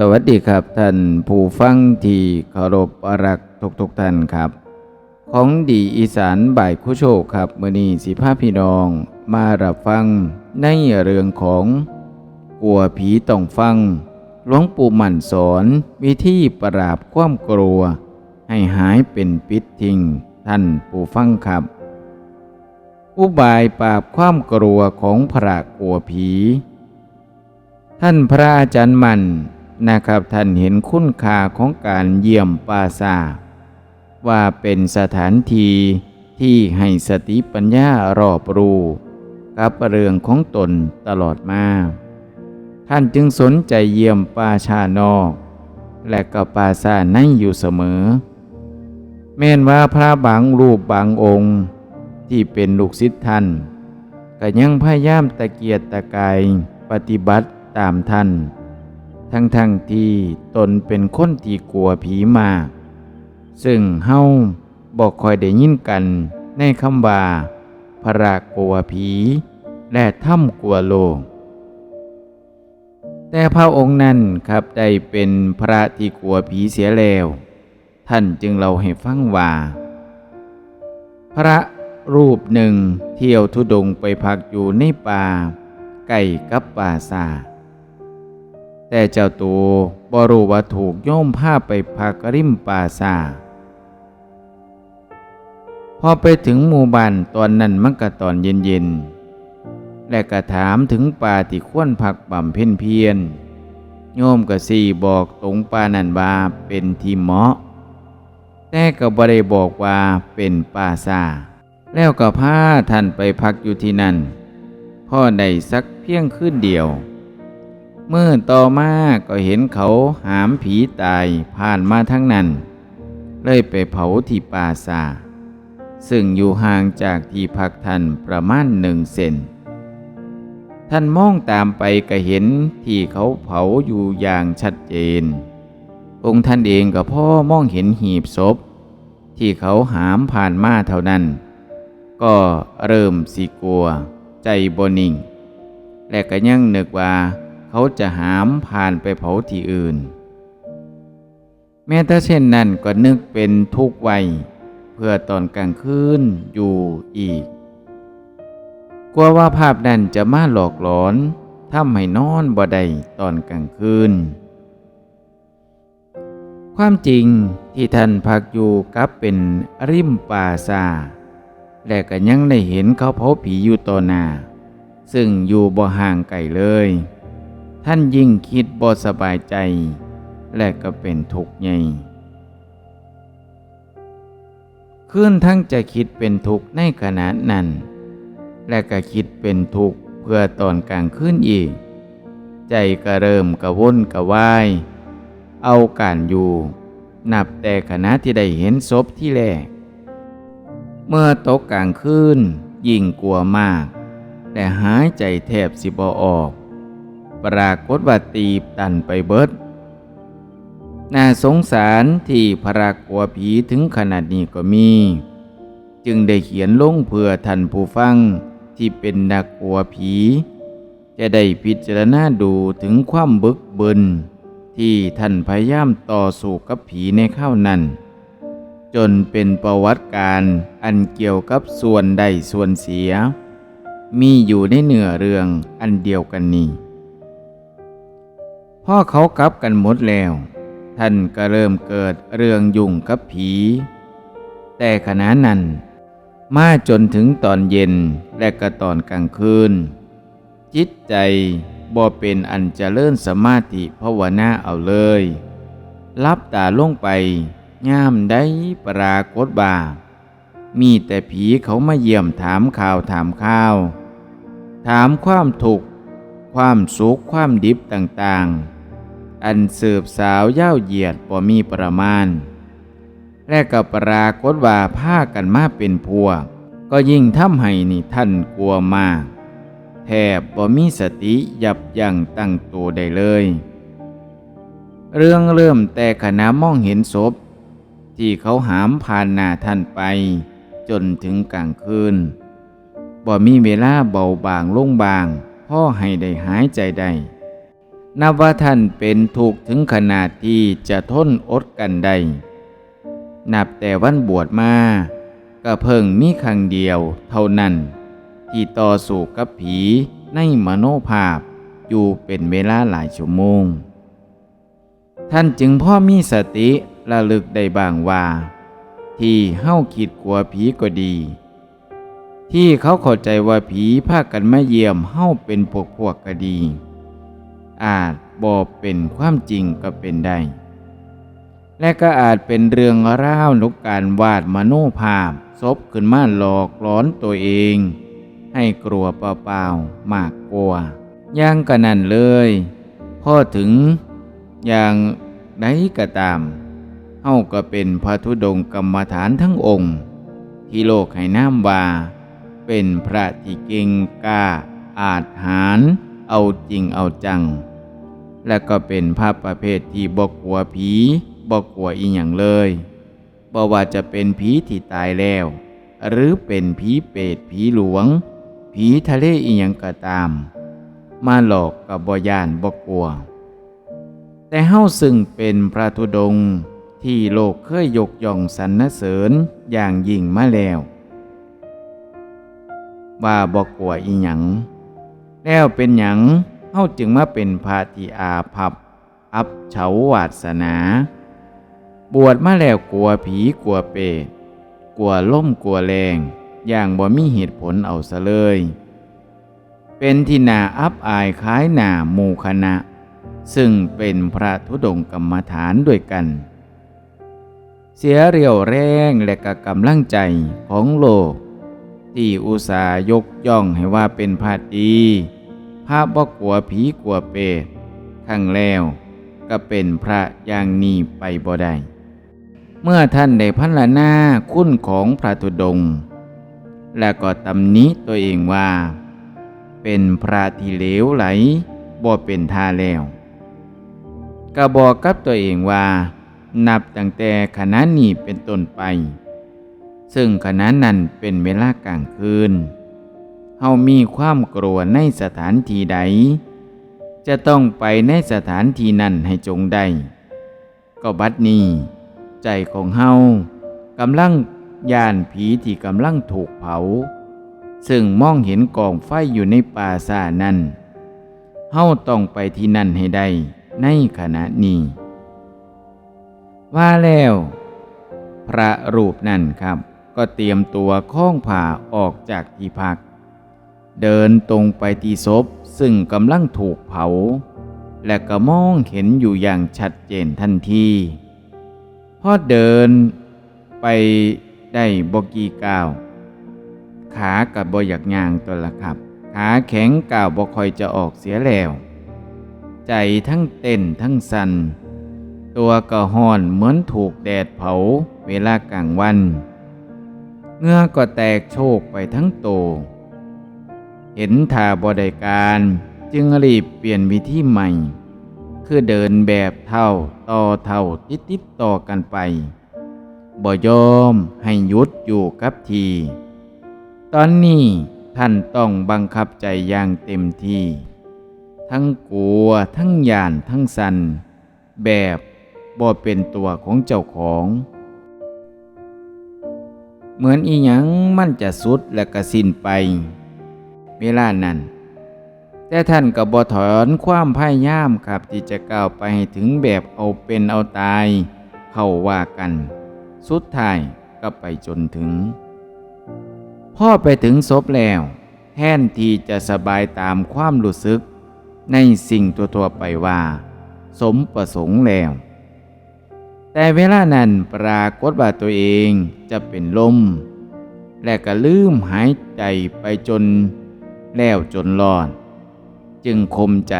สวัสดีครับท่านผู้ฟังที่เคารพรักทุกทุกท่านครับ ของดีอีสานบ่ายคุโชคครับมือนีสิภาพี่น้อง มารับฟังในเรื่องของกลัวผีต้องฟังหลวงปู่หมั่นสอนวิธีปราบความกลัว ให้หายเป็นปิดทิ้งท่านผู้ฟังครับ อุบายปราบความกลัวของพระกลัวผี ท่านพระอาจารย์มัน นะครับท่านเห็นคุณค่าของการเยี่ยมปราสาทว่าเป็นสถานที่ที่ให้สติปัญญารอบรู้กับเรื่องของตนตลอดมาท่านจึงสนใจเยี่ยมป่าชานอก และก็ป่าซาในอยู่เสมอ แม้นว่าพระบางรูปบางองค์ ที่เป็นลูกศิษย์ท่านก็ยังพยายามตะเกียกตะกายปฏิบัติตามท่าน ทั้งๆทที่ตนเป็นคนที่กลัวผีมาก ซึ่งเฮาบอกคอยได้ยินกันในคำว่าพระกลัวผี และถ้ำกลัวโลก แต่พระองค์นั้นครับได้เป็นพระที่กลัวผีเสียแล้ว ท่านจึงเล่าให้ฟังว่า พระรูปหนึ่งเที่ยวทุดงไปพักอยู่ในป่าใกล้กับป่าสา แต่เจ้าตัวบรู้ว่าถูกโยมผ้าไปพักริมป่าสาพอไปถึงหมู่บ้านตอนนั้นมันก็ตอนเย็นๆ และก็ถามถึงป่าที่ควรพักบำเพ็ญเพียร โยมก็สี่บอกตรงป่านันบาเป็นที่เหมาะ แต่ก็บ่ได้บอกว่าเป็นป่าซาแล้วก็พาท่านไปพักอยู่ที่นั่นพ่อได้สักเพียงคืนเดียว เมื่อต่อมาก็เห็นเขาหามผีตายผ่านมาทั้งนั้น เลยไปเผาที่ป่าซาซึ่งอยู่ห่างจากที่พักท่านประมาณหนึ่งเซนท่านมองตามไปก็เห็นที่เขาเผาอยู่อย่างชัดเจน องค์ท่านเองก็พ่อมองเห็นหีบศพ ที่เขาหามผ่านมาเท่านั้น ก็เริ่มสีกลัว ใจบนิ่ง และก็ยังนึกว่า เขาจะหามผ่านไปเผาที่อื่น แม้แต่เช่นนั้นก็นึกเป็นทุกวัยเพื่อตอนกลางคืนอยู่อีก กลัวว่าภาพนั้นจะมาหลอกหลอนทำให้นอนบ่ได้ตอนกลางคืน ความจริงที่ท่านพักอยู่กับเป็นริมป่าซาและก็ยังได้เห็นเขาเผาผีอยู่ต่อหน้าซึ่งอยู่บ่ห่างไกลเลย ท่านยิ่งคิดบ่สบายใจ และก็เป็นทุกข์ใหญ่ขึ้นทั้งจะคิดเป็นทุกข์ในขณะนั้น และก็คิดเป็นทุกข์เพื่อตอนกลางคืนอีก ใจก็เริ่มกระวนกระวาย เอาการอยู่ นับแต่ขณะที่ได้เห็นศพที่แรก เมื่อตกกลางคืนยิ่งกลัวมาก แต่หายใจแทบสิบออก ปรากฏว่าตีบตันไปเบิด น่าสงสารที่พระกลัวผีถึงขนาดนี้ก็มี จึงได้เขียนลงเพื่อท่านผู้ฟังที่เป็นนักกลัวผี จะได้พิจารณาดูถึงความบึกบึนที่ท่านพยายามต่อสู้กับผีในข้าวนั้น จนเป็นประวัติการอันเกี่ยวกับส่วนใดส่วนเสีย มีอยู่ในเนื้อเรื่องอันเดียวกันนี้ พ่อเขากลับกันหมดแล้ว ท่านก็เริ่มเกิดเรื่องยุ่งกับผี แต่ขณะนั้น มาจนถึงตอนเย็นและก็ตอนกลางคืน จิตใจบ่เป็นอันจเจริญสมาธิภาวนาเอาเลยรับตาลงไปย่ามได้ปรากฏบามีแต่ผีเขามาเยี่ยมถามข่าวถามข้าว ถามความถูก ความสุขความดิบต่างๆ อันสืบสาวย่าวเหยียดบ่มีประมาณ และก็ปรากฏว่าผ้ากันมาเป็นพวก ก็ยิ่งทำให้นี่ท่านกลัวมาก แทบบ่มีสติยับยั้งตั้งตัวได้เลย เรื่องเริ่มแต่ขณะมองเห็นศพ ที่เขาหามผ่านหน้าท่านไป จนถึงกลางคืนบ่มีเวลาเบาบางลงบางพ่อให้ได้หายใจได้ นับว่าท่านเป็นถูกถึงขนาดที่จะทนอดกันได้นับแต่วันบวชมาก็เพิ่งมีครั้งเดียวเท่านั้น ที่ต่อสู้กับผีในมโนภาพอยู่เป็นเวลาหลายชั่วโมง ท่านจึงพ่อมีสติระลึกได้บางว่า ที่เฮ้าคิดกลัวผีก็ดี ที่เขาเข้าใจว่าผีพากันมาเยี่ยมเฮ้าเป็นพวกพวกก็ดี อาจบ่เป็นความจริงก็เป็นได้ และก็อาจเป็นเรื่องราวนุกการวาดมโนภาพซบขึ้นมาหลอกหลอนตัวเอง ให้กลัวเปล่าๆมากกลัวย่างกันนั่นเลยพอถึงอย่างใดก็ตามเฮาก็เป็นพระธุดงค์กรรมฐานทั้งองค์ ที่โลกให้น้ำว่า เป็นพระที่เก่งกล้าอาจหารเอาจริงเอาจัง และก็เป็นพระประเภทที่บอกกลัวผีบอกกลัวอีหยังเลยบ่ว่าจะเป็นผีที่ตายแล้ว หรือเป็นผีเปรตผีหลวง ผีทะเลอีหยังก็ตาม มาหลอกกับบย่านบอกกลัว แต่เฮาซึ่งเป็นพระธุดงค์ที่โลกเคยยกย่องสรรเสริญอย่างยิ่งมาแล้ว ว่าบอกกลัวอีหยัง แล้วเป็นหยังาจึงมาเป็นพาที่อาภัพอับเฉาวาสนา บวชมาแล้วกลัวผีกลัวเปรตกลัวล่มกลัวแรง อย่างบ่มีเหตุผลเอาซะเลย เป็นที่นาอับอายคล้ายหนาหมู่คณะ ซึ่งเป็นพระธุดงกรรมฐานด้วยกัน เสียเรียวแรงและกะกำลังใจของโลก ที่อุตสาหยกย่องให้ว่าเป็นพระดี พระบ่กลัวผีกลัวเปรตข้งแล้วก็เป็นพระอย่างนี้ไปบ่ได้เมื่อท่านได้พันละหน้าคุณของพระธุดง และก็ตำหนิตัวเองว่า เป็นพระที่เลวไหลบ่เป็นท่าแล้วก็บอกกับตัวเองว่า นับตั้งแต่ขณะนี้เป็นต้นไป ซึ่งขณะนั้นเป็นเวลากลางคืน เฮามีความกลัวในสถานที่ใด จะต้องไปในสถานที่นั้นให้จงได้ ก็บัดนี้ ใจของเฮากำลังย่านผีที่กำลังถูกเผา ซึ่งมองเห็นกองไฟอยู่ในป่าซานั้นเฮาต้องไปที่นั่นให้ได้ในขณะนี้ ว่าแล้ว พระรูปนั่นครับ ก็เตรียมตัวคล้องผ่าออกจากที่พัก เดินตรงไปที่ศพซึ่งกำลังถูกเผา และก็มองเห็นอยู่อย่างชัดเจนทันทีพอเดินไปได้บกีก้าว ขากับบอยากยางตัวละครับ ขาแข็งก้าวบกคอยจะออกเสียแล้ว ใจทั้งเต้นทั้งสันตัวก็ห่อนเหมือนถูกแดดเผาเวลากลางวันเงื่อก็แตกโชกไปทั้งโต เห็นท่าบไดการจึงรีบเปลี่ยนวิธีใหม่ คือเดินแบบเท่าต่อเท่าติดติดต่อกันไป บ่ยอมให้ยุดอยู่กับที ตอนนี้ท่านต้องบังคับใจอย่างเต็มที่ ทั้งกลัวทั้งยานทั้งสัน แบบบ่เป็นตัวของเจ้าของ เหมือนอีหยังมันจะสุดและกระสิ้นไป เวลานั้น แต่ท่านก็บ่ถอนความพยายามครับที่จะก้าวไปถึงแบบเอาเป็นเอาตาย เข้าว่ากัน สุดท้ายก็ไปจนถึง พ่อไปถึงศพแล้ว แทนที่จะสบายตามความรู้สึก ในสิ่งทั่วๆไปว่า สมประสงค์แล้วแต่เวลานั้นปรากฏว่าตัวเองจะเป็นลม และก็ลืมหายใจไปจน แล้วจนรอด จึงคมใจ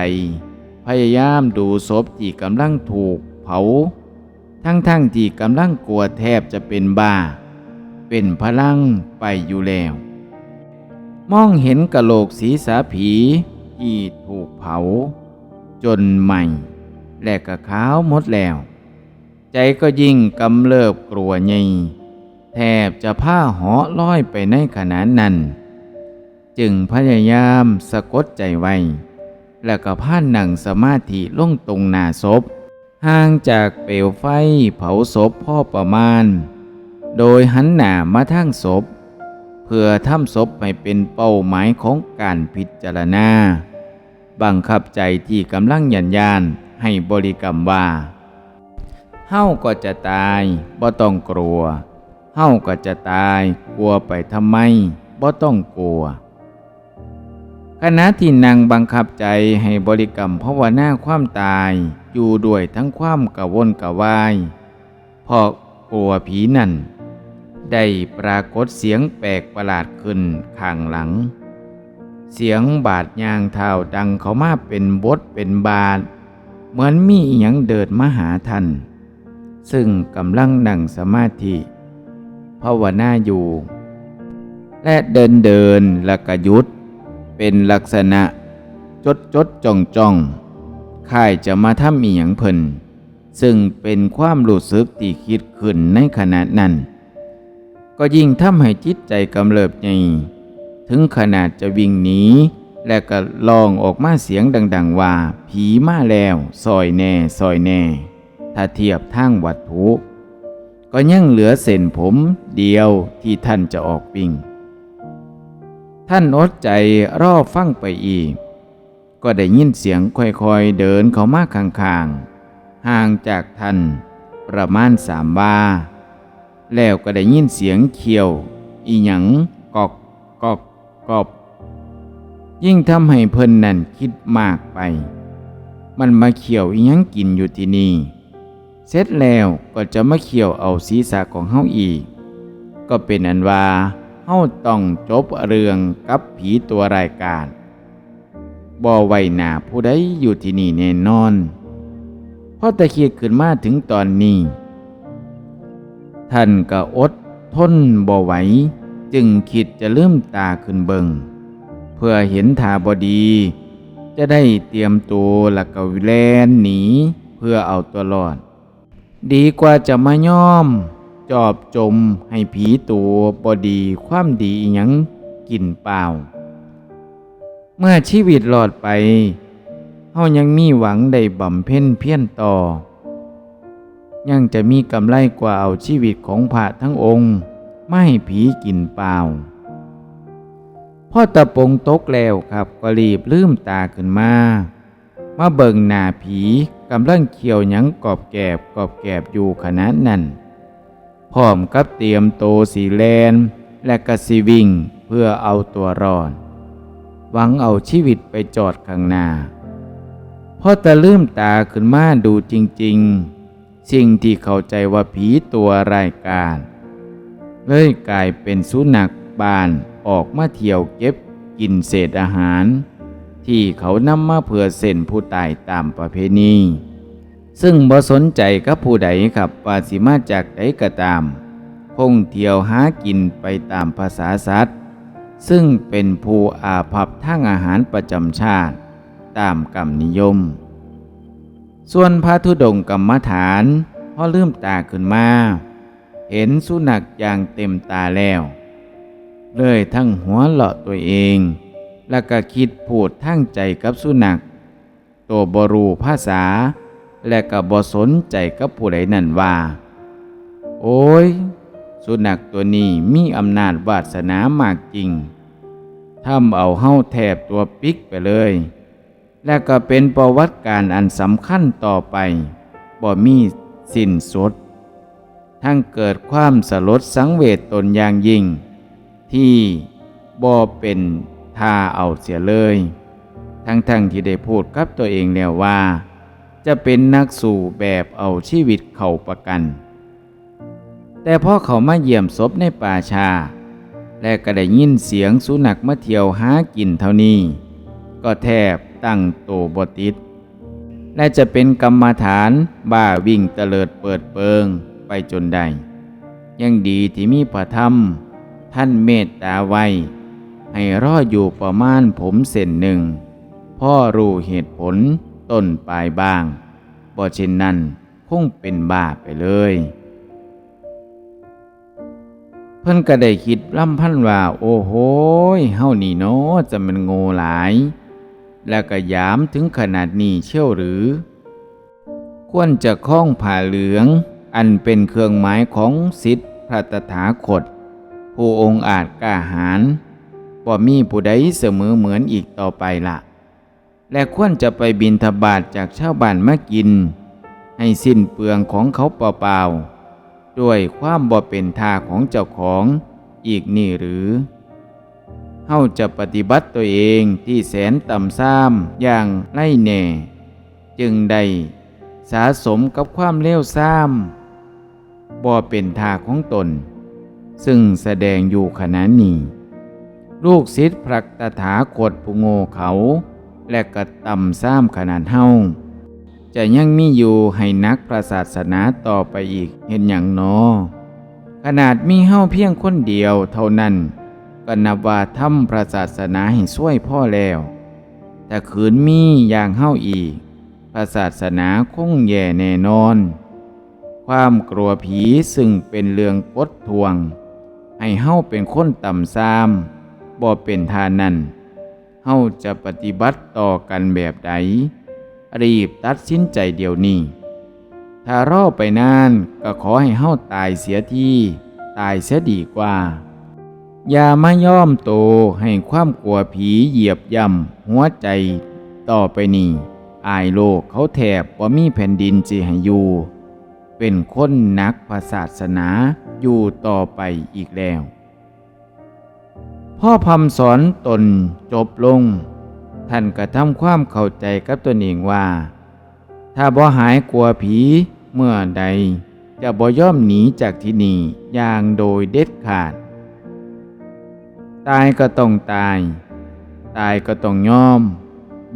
พยายามดูศพที่กำลังถูกเผา ทั้งๆทที่กำลังกลัวแทบจะเป็นบ้า เป็นพลังไปอยู่แล้ว มองเห็นกะโหลกศีรษะผีที่ถูกเผา จนใหม่ และกระขาวหมดแล้ว ใจก็ยิ่งกำเริบกลัวใหญ่แทบจะผ้าหาะลอยไปในขณะนั้น จึงพยายามสะกดใจไว้ แล้วก็ผ่านหนังสมาธิลงตรงหน้าศพห่างจากเปลวไฟเผาศพพ่อประมาณ โดยหันหน้ามาทางศพ เพื่อทำศพให้เป็นเป้าหมายของการพิจารณา บังคับใจที่กำลังยันยานให้บริกรรมว่า เฮาก็จะตายบ่ต้องกลัว เฮาก็จะตายกลัวไปทำไมบ่ต้องกลัว ขณะที่นางบังคับใจให้บริกรรมภาวนาความตายอยู่ด้วยทั้งความกระวนกระวายเพราะกลัวผีนั่น ได้ปรากฏเสียงแปลกประหลาดขึ้นข้างหลัง เสียงบาดยางเท้าดังเขามาเป็นบทเป็นบาทเหมือนมีอหยังเดินมาหาท่านซึ่งกำลังนั่งสมาธิภาวนาอยู่ และเดินเดินและกยุด เป็นลักษณะ จดจดจ้องจ้องค่ายจะมาทำอีหยังเพิ่นซึ่งเป็นความรู้สึกที่คิดขึ้นในขณะนั้น ก็ยิ่งทำให้จิตใจกำเริบใหญ่ถึงขนาดจะวิ่งหนีและก็ลองออกมาเสียงดัง ๆ ว่า ผีมาแล้วซอยแน่ซอยแน่ ถ้าเทียบทางวัตถุ ก็ยังเหลือเส้นผมเดียวที่ท่านจะออกวิ่ง ท่านอดใจรอฟังไปอีก ก็ได้ยินเสียงค่อยๆเดินเข้ามาข้างๆ ห่างจากท่านประมาณสามวาแล้วก็ได้ยินเสียงเคียว อีหยังกอกกอกกอบ ยิ่งทำให้เพิ่นนั่นคิดมากไป มันมาเขี่ยวอีหยังกินอยู่ที่นี่ เสร็จแล้วก็จะมาเขี่ยวเอาศีรษะของเฮาอีก ก็เป็นอันว่า เฮาต้องจบเรื่องกับผีตัวรายการบ่ไว้หน้าผู้ใดอยู่ที่นี่แน่นอนเพราะตะเคียดขึ้นมาถึงตอนนี้ ท่านก็อดทนบ่ไหวจึงคิดจะเริ่มตาขึ้นเบิงเพื่อเห็นทาบดี จะได้เตรียมตัวหลักกวิแลนหนีเพื่อเอาตัวรอด ดีกว่าจะมาย่อม จอบจมให้ผีตัวบดีความดีอยังกินเปล่า เมื่อชีวิตหลอดไปเฮายังมีหวังได้บำเพ็ญเพียรต่อ ยังจะมีกำไรกว่าเอาชีวิตของพระทั้งองค์ไม่ให้ผีกินเปล่าพ่อตะปงตกแล้วครับก็รีบลืมตาขึ้นมา มาเบิ่งหน้าผีกำลังเขียวหยังกอบแกบกอบแกบอยู่ขนาดนั้น พร้อมกับเตรียมโตสีแลน และกระสีวิ่งเพื่อเอาตัวรอดหวังเอาชีวิตไปจอดข้างหน้าพอตะลืมตาขึ้นมาดูจริง ๆ สิ่งที่เข้าใจว่าผีตัวรายการ เลยกลายเป็นสุนัขบานออกมาเที่ยวเก็บกินเศษอาหาร ที่เขานำมาเพื่อเส้นผู้ตายตามประเพณี ซึ่งบ่สนใจกับผู้ใดครับว่าสิมาจากใดก็ตามคงเที่ยวหากินไปตามภาษาสัตว์ ซึ่งเป็นผู้อาภัพทางอาหารประจำชาติ ตามกรรมนิยม ส่วนพระธุดงค์กรรมฐานพอลืมตาขึ้นมา เห็นสุนัขอย่างเต็มตาแล้ว เลยทั้งหัวเลาะตัวเอง แล้วก็คิดพูดทั้งใจกับสุนัข ตัวบรูภาษา และก็บสนใจกับผู้ใดนั่นว่า โอ้ย สุนัขตัวนี้มีอำนาจวาสนามากจริงทำเอาเฮ้าแทบตัวปิกไปเลย และก็เป็นประวัติการอันสำคัญต่อไปบ่มีสิ้นสุด ทั้งเกิดความสลดสังเวชตนอย่างยิ่ง ที่บ่เป็นท่าเอาเสียเลย ทั้งๆทที่ได้พูดกับตัวเองแล้วว่า จะเป็นนักสู่แบบเอาชีวิตเข่าประกัน แต่พอเขามาเยี่ยมศพในป่าชา และก็ได้ยินเสียงสุนัขมาเที่ยวหากินเท่านี้ ก็แทบตั้งโตบติดและจะเป็นกรรมฐานบ้าวิ่งเตลิดเปิดเปิงไปจนได้ยังดีที่มีพระธรรม ท่านเมตตาไว้ ให้รออยู่ประมาณผมเส้นหนึ่ง พ่อรู้เหตุผล ต้นปลายบ้างบ่เช่นนั้นคงเป็นบ้าไปเลย เพิ่นก็ได้คิดล่ำพันว่า โอ้โหยเฮานี่เนาะจะมันโง่หลาย และก็ยามถึงขนาดนี้เชี่ยวหรือ ควรจะคล้องผ่าเหลือง อันเป็นเครื่องหมายของสิทธิพระตถาคตผู้องค์อาจกล้าหาญบ่มีผู้ใดเสมอเหมือนอีกต่อไปละ และควรจะไปบินทบาทจากชาวบ้านมากิน ให้สิ้นเปลืองของเขาเปล่าๆด้วยความบ่เป็นท่าของเจ้าของอีกนี่หรือเฮาจะปฏิบัติตัวเองที่แสนต่ำซ้ำอย่างไล่แน่ จึงได้สะสมกับความเลวซ้ำบ่เป็นท่าของตน ซึ่งแสดงอยู่ขณะนี้ ลูกศิษย์พระตถาคตผู้โง่เขา และกระต่ำซ้ำขนาดเฮาจะยังมีอยู่ให้นักพระศาสนาต่อไปอีกเห็นอย่างนอขนาดมีเฮาเพียงคนเดียวเท่านั้นก็นับว่าทำพระศาสนาให้ช่วยพ่อแล้วแต่ขืนมีอย่างเฮาอีกพระศาสนาคงแย่แน่นอน ความกลัวผีซึ่งเป็นเรื่องกดทวง ให้เฮาเป็นคนต่ำซามบ่เป็นทานนั่น เฮาจะปฏิบัติต่อกันแบบใด รีบตัดสินใจเดี๋ยวนี้ ถ้ารอไปนานก็ขอให้เฮาตายเสียทีตายเสียดีกว่า อย่ามาย่อมโตให้ความกลัวผีเหยียบย่ำหัวใจต่อไปนี่ อายโลกเขาแถบว่ามีแผ่นดินสิให้อยู่เป็นคนนักพระศาสนาอยู่ต่อไปอีกแล้ว พ่อพำสอนตนจบลง ท่านกระทำความเข้าใจกับตนเองว่า ถ้าบ่หายกลัวผีเมื่อใด จะบ่ย่อมหนีจากที่นี่อย่างโดยเด็ดขาด ตายก็ต้องตาย ตายก็ต้องยอม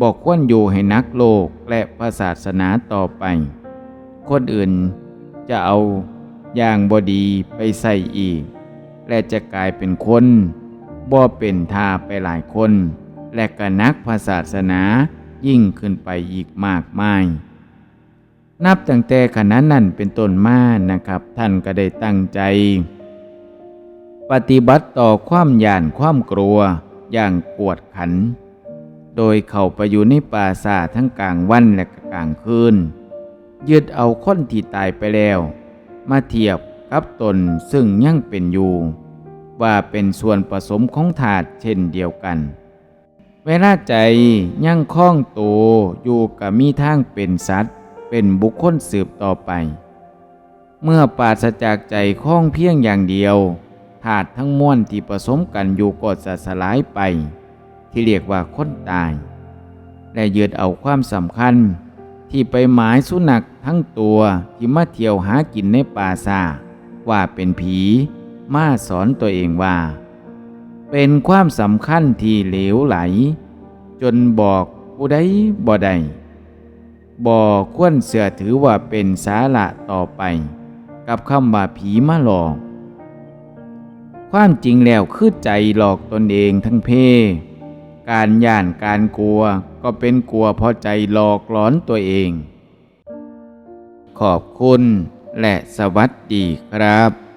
บอกควรอยู่ให้นักโลกและพระศาสนาต่อไป คนอื่นจะเอาอย่างบอดีไปใส่อีก และจะกลายเป็นคน บ่เป็นทาไปหลายคน และก็นักพระศาสนายิ่งขึ้นไปอีกมากมาย นับตั้งแต่ขณะนั้นเป็นต้นมานะครับ ท่านก็ได้ตั้งใจ ปฏิบัติต่อความหยานความกลัวอย่างกวดขัน โดยเข้าไปอยู่ในป่าสาทั้งกลางวันและก็กลางคืนยึดเอาคนที่ตายไปแล้ว มาเทียบกับตนซึ่งยังเป็นอยู่ ว่าเป็นส่วนผสมของถาดเช่นเดียวกัน เวลาใจยั่งคล้องตัวอยู่กับมีทางเป็นสัตว์ เป็นบุคคลสืบต่อไป เมื่อปราศจากใจคล้องเพียงอย่างเดียวธาตุทั้งมวลที่ผสมกันอยู่ก็จะสลายไป ที่เรียกว่าคนตาย และยึดเอาความสำคัญที่ไปหมายสุนัขทั้งตัวที่มาเที่ยวหากินในป่าซาว่าเป็นผี มาสอนตัวเองว่า เป็นความสำคัญที่เหลวไหล จนบอกผู้ใดบ่ได้บ่ควรเสื่อถือว่าเป็นสาระต่อไป กับคำว่าผีมาหลอก ความจริงแล้วคือใจหลอกตนเองทั้งเพการย่านการกลัวก็เป็นกลัวเพราะใจหลอกหลอนตัวเอง ขอบคุณและสวัสดีครับ